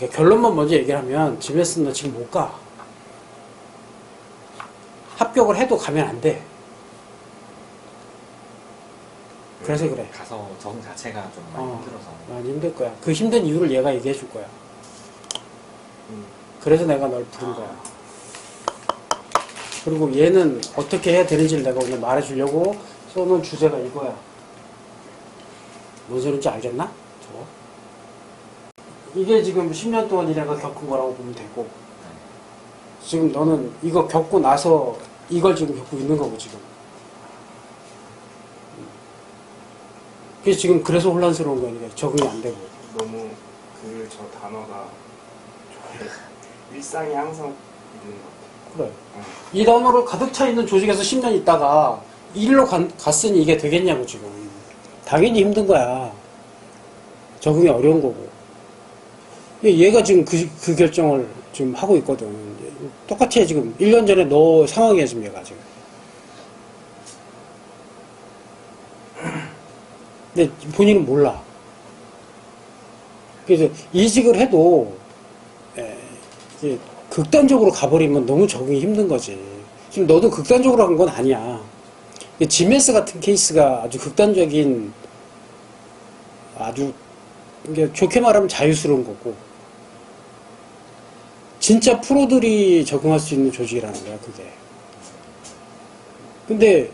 그러니까 결론만 먼저 얘기를 하면 집에서 너 지금 못 가. 합격을 해도 가면 안 돼. 그래서 그래. 가서 적응 자체가 좀 많이 어. 힘들어서. 많이 힘들 거야. 그 힘든 이유를 얘가 얘기해 줄 거야. 음. 그래서 내가 널 부른 거야. 그리고 얘는 어떻게 해야 되는지를 내가 오늘 말해 주려고 써놓은 주제가 이거야. 뭔 소리인지 알겠나? 저거. 이게 지금 10년 동안 이래가 겪은 거라고 보면 되고, 지금 너는 이거 겪고 나서 이걸 지금 겪고 있는 거고, 지금. 그래서 지금 그래서 혼란스러운 이게 적응이 안 되고. 너무 그 저 단어가 일상에 항상 있는 것 그래. 같아요. 응. 이 단어를 가득 차 있는 조직에서 10년 있다가 일로 간- 갔으니 이게 되겠냐고 지금 당연히 힘든 거야 적응이 어려운 거고 얘- 얘가 지금 그, 그 결정을 지금 하고 있거든 똑같아 지금 1년 전에 너 상황이야 지금 얘가 지금 근데 본인은 몰라 그래서 이직을 해도 에, 이게 극단적으로 가버리면 너무 적응이 힘든 거지. 지금 너도 극단적으로 한 건 아니야. 지메스 같은 케이스가 아주 극단적인, 아주, 좋게 말하면 자유스러운 거고, 진짜 프로들이 적응할 수 있는 조직이라는 거야, 그게. 근데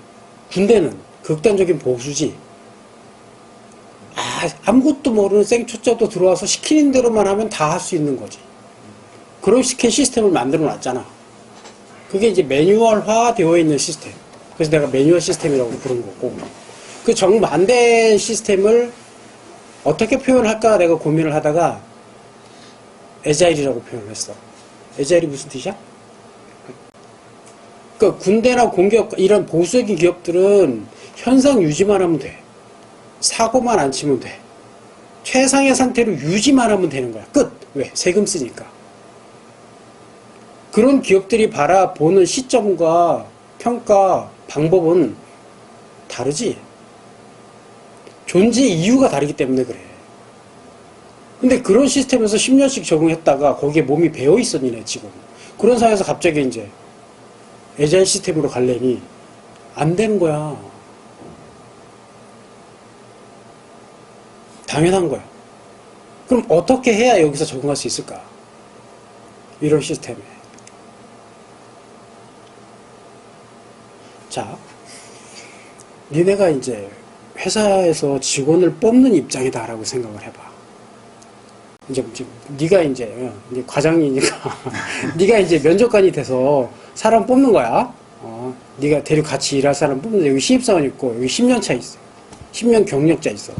군대는 극단적인 보수지. 아, 아무것도 모르는 생초짜도 들어와서 시키는 대로만 하면 다 할 수 있는 거지. 그런 식의 시스템을 만들어 놨잖아. 그게 이제 매뉴얼화 되어 있는 시스템. 그래서 내가 매뉴얼 시스템이라고 부른 거고. 그 정반대 시스템을 어떻게 표현할까 내가 고민을 하다가 에자일이라고 표현을 했어. 에자일이 무슨 뜻이야? 그 군대나 공기업 이런 보수적인 기업들은 현상 유지만 하면 돼. 사고만 안 치면 돼. 최상의 상태로 유지만 하면 되는 거야. 끝. 왜? 세금 쓰니까. 그런 기업들이 바라보는 시점과 평가 방법은 다르지. 존재 이유가 다르기 때문에 그래. 근데 그런 시스템에서 10년씩 적응했다가 거기에 몸이 배어 있어, 니네 지금. 그런 상황에서 갑자기 이제 에자일 시스템으로 갈래니 안 되는 거야. 당연한 거야. 그럼 어떻게 해야 여기서 적응할 수 있을까? 이런 시스템에. 자, 니네가 이제 회사에서 직원을 뽑는 입장이다라고 생각을 해봐. 이제, 이제 네가 이제, 어, 이제 과장이니까 네가 이제 면접관이 돼서 사람 뽑는 거야. 어, 네가 대륙 같이 일할 사람 뽑는데 여기 신입사원 있고 여기 10년 차 있어. 10년 경력자 있어.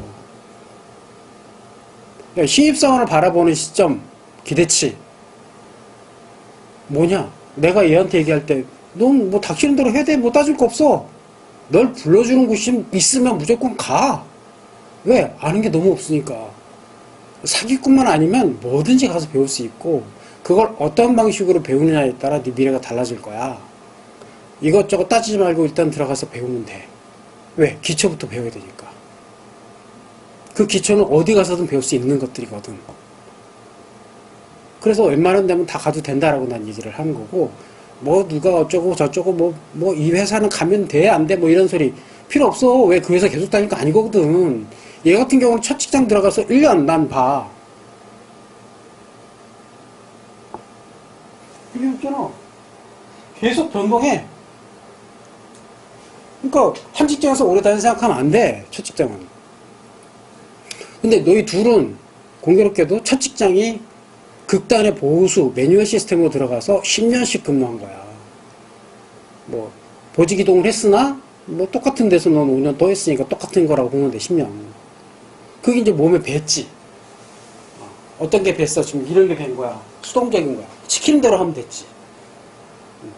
야, 신입사원을 바라보는 시점, 기대치. 뭐냐? 내가 얘한테 얘기할 때, 넌 뭐 닥치는 대로 해야 돼. 뭐 따질 거 없어. 널 불러주는 곳이 있으면 무조건 가. 왜? 아는 게 너무 없으니까. 사기꾼만 아니면 뭐든지 가서 배울 수 있고, 그걸 어떤 방식으로 배우느냐에 따라 네 미래가 달라질 거야. 이것저것 따지지 말고 일단 들어가서 배우면 돼. 왜? 기초부터 배워야 되니까. 그 기초는 어디 가서든 배울 수 있는 것들이거든. 그래서 웬만한 데면 다 가도 된다라고 난 얘기를 하는 거고, 뭐 누가 어쩌고 저쩌고 뭐, 뭐 이 회사는 가면 돼, 안 돼, 뭐 이런 소리 필요 없어. 왜 그 회사 계속 거 아니거든. 얘 같은 경우는 첫 직장 들어가서 1년 난 봐. 1년 있잖아. 계속 변동해. 그러니까 한 직장에서 오래 다니 생각하면 안 돼. 첫 직장은. 근데 너희 둘은 공교롭게도 첫 직장이 극단의 보수 매뉴얼 시스템으로 들어가서 10년씩 근무한 거야. 뭐 보직 이동을 했으나 뭐 똑같은 데서 넌 5년 더 했으니까 똑같은 거라고 돼 10년. 그게 이제 몸에 뱄지. 어, 어떤 게 뱄어? 지금 이런 게뱄 거야. 수동적인 거야. 시키는 대로 하면 됐지. 음.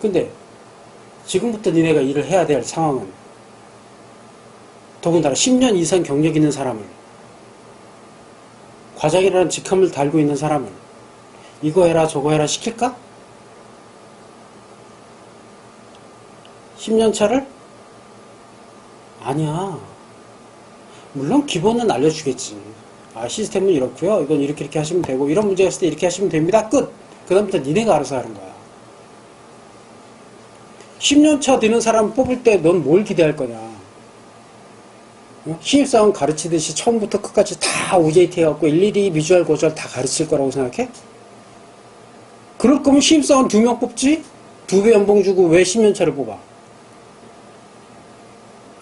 근데 지금부터 니네가 일을 해야 될 상황은 더군다나 10년 이상 경력 있는 사람을 과장이라는 직함을 달고 있는 사람을 이거 해라 저거 해라 시킬까? 10년 차를? 아니야. 물론 기본은 알려주겠지. 아 시스템은 이렇고요. 이건 이렇게 이렇게 하시면 되고 이런 문제가 있을 때 이렇게 하시면 됩니다. 끝. 그 다음부터 니네가 알아서 하는 거야. 10년 차 되는 사람 뽑을 때 넌 뭘 기대할 거냐? 어? 신입사원 가르치듯이 처음부터 끝까지 다 OJT 해갖고 일일이 비주얼 고절 다 가르칠 거라고 생각해? 그럴 거면 신입사원 두 명 뽑지? 두 배 연봉 주고 왜 10년 차를 뽑아?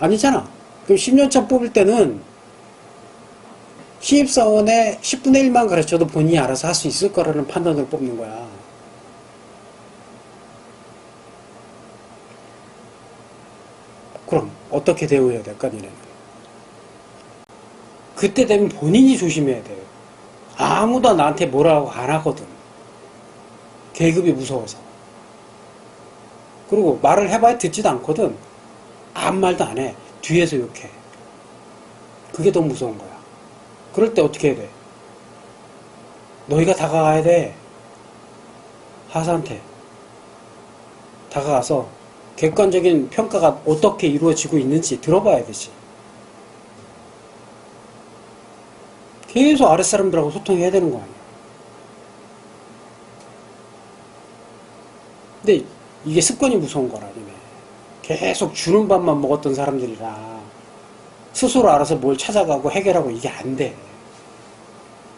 아니잖아. 그럼 10년 차 뽑을 때는 신입사원의 10분의 1만 가르쳐도 본인이 알아서 할 수 있을 거라는 판단으로 뽑는 거야. 그럼 어떻게 대우해야 될까, 니네는? 그때 되면 본인이 조심해야 돼요. 아무도 나한테 뭐라고 안 하거든. 계급이 무서워서. 그리고 말을 해봐야 듣지도 않거든. 아무 말도 안 해. 뒤에서 욕해. 그게 더 무서운 거야. 그럴 때 어떻게 해야 돼? 너희가 다가가야 돼. 하사한테. 다가가서 객관적인 평가가 어떻게 이루어지고 있는지 들어봐야 되지. 계속 아랫사람들하고 소통해야 되는 거 아니야. 근데 이게 습관이 무서운 거라. 계속 주는 밥만 먹었던 사람들이라 스스로 알아서 뭘 찾아가고 해결하고 이게 안 돼.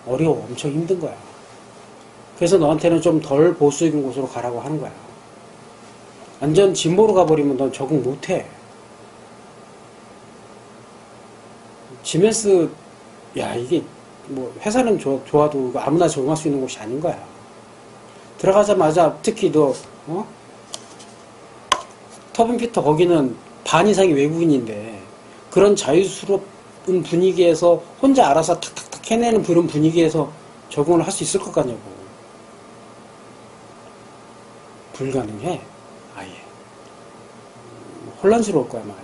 어려워. 엄청 힘든 거야. 그래서 너한테는 좀 덜 보수적인 곳으로 가라고 하는 거야. 완전 진보로 가버리면 넌 적응 못 해. 지멘스, 야, 이게 뭐 회사는 좋아, 이거 아무나 적응할 수 있는 곳이 아닌 거야. 들어가자마자 특히 너, 어? 터빈 피터 거기는 반 이상이 외국인인데 그런 자유스러운 분위기에서 혼자 알아서 탁탁탁 해내는 그런 분위기에서 적응을 할 수 있을 것 같냐고. 불가능해. 아예. 혼란스러울 거야, 많이.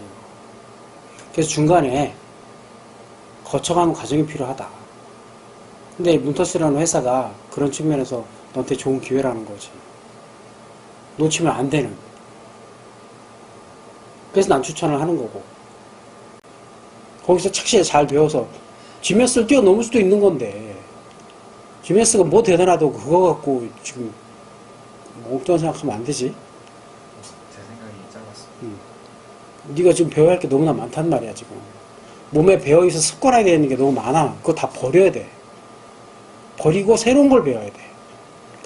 그래서 중간에 거쳐가는 과정이 필요하다. 근데 문터스라는 회사가 그런 측면에서 너한테 좋은 기회라는 거지. 놓치면 안 되는. 그래서 난 추천을 하는 거고. 거기서 착실히 잘 배워서 GMS를 뛰어넘을 수도 있는 건데 GMS가 뭐 대단하다고 그거 갖고 지금 뭐 없다고 생각하면 안 되지. 제 생각이 짧았어. 네가 지금 배워야 할 게 너무나 많단 말이야 지금. 몸에 배어있어 습관화되어 있는 게 너무 많아. 그거 다 버려야 돼. 버리고 새로운 걸 배워야 돼.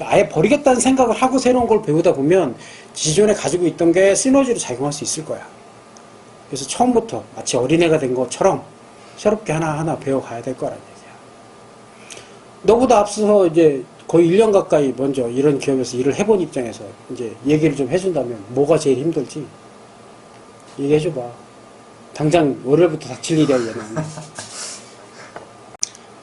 아예 버리겠다는 생각을 하고 새로운 걸 배우다 보면 기존에 가지고 있던 게 시너지로 작용할 수 있을 거야. 그래서 처음부터 마치 어린애가 된 것처럼 새롭게 하나하나 배워가야 될 거란 얘기야. 너보다 앞서서 이제 거의 1년 가까이 먼저 이런 기업에서 일을 해본 입장에서 이제 얘기를 좀 해준다면 뭐가 제일 힘들지? 얘기해줘봐. 당장 월요일부터 닥칠 일이야, 얘는.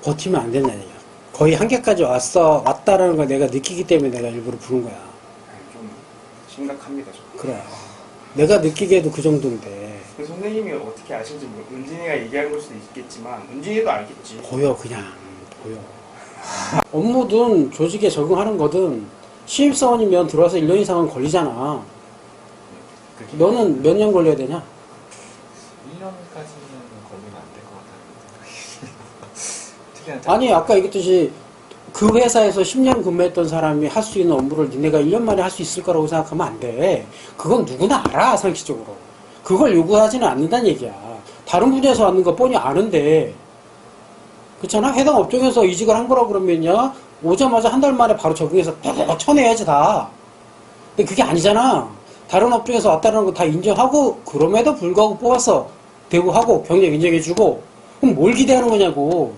버티면 안 된다는 얘기야. 거의 한계까지 왔어, 왔다라는 걸 내가 느끼기 때문에 내가 일부러 부른 거야. 좀 심각합니다. 좀. 그래. 내가 느끼기에도 그 정도인데, 그 선생님이 어떻게 아실지 모르 은진이가 얘기한 걸 수도 있겠지만 은진이도 알겠지. 보여, 그냥. 보여. 업무든 조직에 적응하는 거든, 신입사원이면 들어와서 1년 이상은 걸리잖아. 그게 너는 몇 년 걸려야 되냐? 1년까지는 걸리면 안 될 것 같다는 아니, 아까 얘기했듯이, 그 회사에서 10년 근무했던 사람이 할 수 있는 업무를 니네가 1년 만에 할 수 있을 거라고 생각하면 안 돼. 그건 누구나 알아, 상식적으로. 그걸 요구하지는 않는다는 얘기야. 다른 분야에서 왔는 거 뻔히 아는데. 그렇잖아? 해당 업종에서 이직을 한 거라고 그러면요. 오자마자 한 달 만에 바로 적응해서 팍 쳐내야지 다. 근데 그게 아니잖아. 다른 업종에서 왔다는 거 다 인정하고, 그럼에도 불구하고 뽑아서 대우하고 병력 인정해주고, 그럼 뭘 기대하는 거냐고.